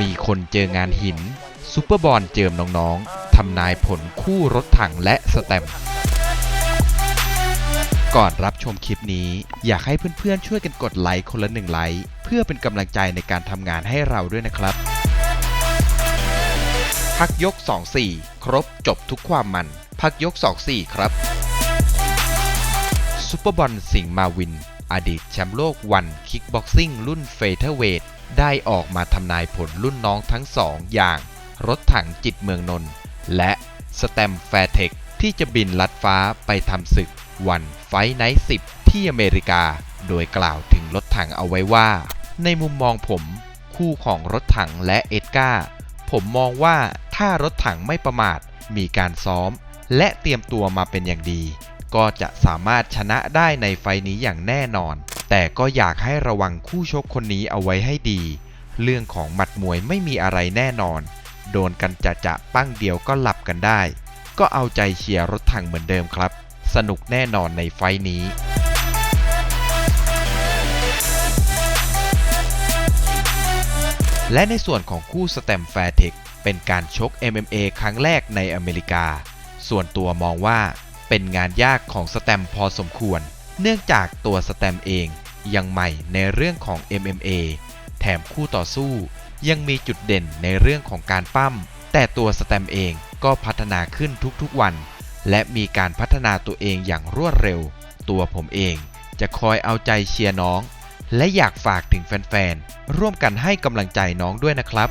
มีคนเจองานหินซูเปอร์บอลเจิมน้องๆทำนายผลคู่รถถังและสแตมก่อนรับชมคลิปนี้ อยากให้เพื่อนๆช่วยกันกดไลค์คนละหนึ่งไลค์เพื่อเป็นกำลังใจในการทำงานให้เราด้วยนะครับ พักยก 2-4 ครบจบทุกความมัน พักยก 2-4 ครับซุปเปอร์บอลสิงห์มาวิน อดีตแชมป์โลกวันคิกบ็อกซิ่งรุ่นเฟเธอร์เวท ได้ออกมาทำนายผลรุ่นน้องทั้งสองอย่างรถถังจิตเมืองนนท์และสแตมแฟร์เทคที่จะบินลัดฟ้าไปทำศึกวันไฟไนท์10ที่อเมริกา โดยกล่าวถึงรถถังเอาไว้ว่า ในมุมมองผมคู่ของรถถังและเอ็ดการ์ผมมองว่าถ้ารถถังไม่ประมาทมีการซ้อม และเตรียมตัวมาเป็นอย่างดี ก็จะสามารถชนะได้ในไฟนี้อย่างแน่นอน แต่ก็อยากให้ระวังคู่ชกคนนี้เอาไว้ให้ดี เรื่องของหมัดมวยไม่มีอะไรแน่นอน โดนกันจะจะปั้งเดียวก็หลับกันได้ ก็เอาใจเชียร์รถถังเหมือนเดิมครับ สนุกแน่นอนในไฟล์นี้และในส่วนของคู่สแตมแฟร์เทคเป็นการชก MMA ครั้งแรกในอเมริกา ส่วนตัวมองว่าเป็นงานยากของสแตมพอสมควร เนื่องจากตัวสแตมเอง ยังใหม่ในเรื่องของ MMA แถมคู่ต่อสู้ ยังมีจุดเด่นในเรื่องของการปั้ม แต่ตัวสแตมเองก็พัฒนาขึ้นทุกๆวัน และมีการพัฒนาตัวเองอย่างรวดเร็ว ตัวผมเองจะคอยเอาใจเชียร์น้อง และอยากฝากถึงแฟนๆ ร่วมกันให้กำลังใจน้องด้วยนะครับ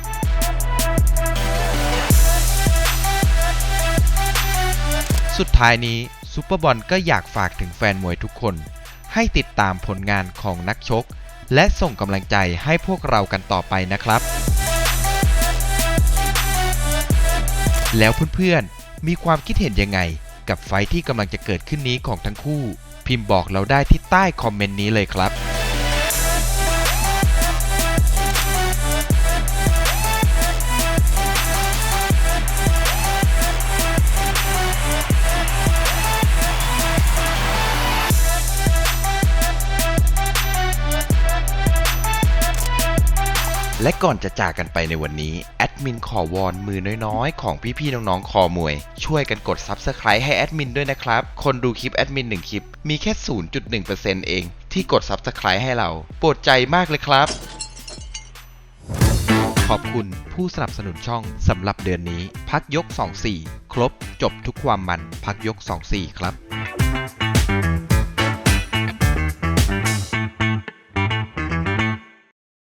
สุดท้ายนี้ซูเปอร์บอลก็อยากฝากถึงแฟนมวยทุกคน ให้ติดตามผลงานของนักชก และส่งกำลังใจให้พวกเรากันต่อไปนะครับ แล้วเพื่อนๆ มีความคิดเห็นยังไง กับไฟที่กำลังจะเกิดขึ้นนี้ของทั้งคู่ พิมพ์บอกเราได้ที่ใต้คอมเมนต์นี้เลยครับ และก่อนจะจากกันไปในวันนี้ แอดมินขอวอนมือน้อยๆ ของพี่ๆน้องๆคอมวย ช่วยกันกด Subscribe ให้แอดมินด้วยนะครับ คนดูคลิปแอดมิน1คลิป มีแค่ 0.1%เอง ที่กด Subscribe ให้เรา โปรดใจมากเลยครับ ขอบคุณผู้สนับสนุนช่องสำหรับเดือนนี้ พักยก 24 ครบจบทุกความมันพักยก 24 ครับ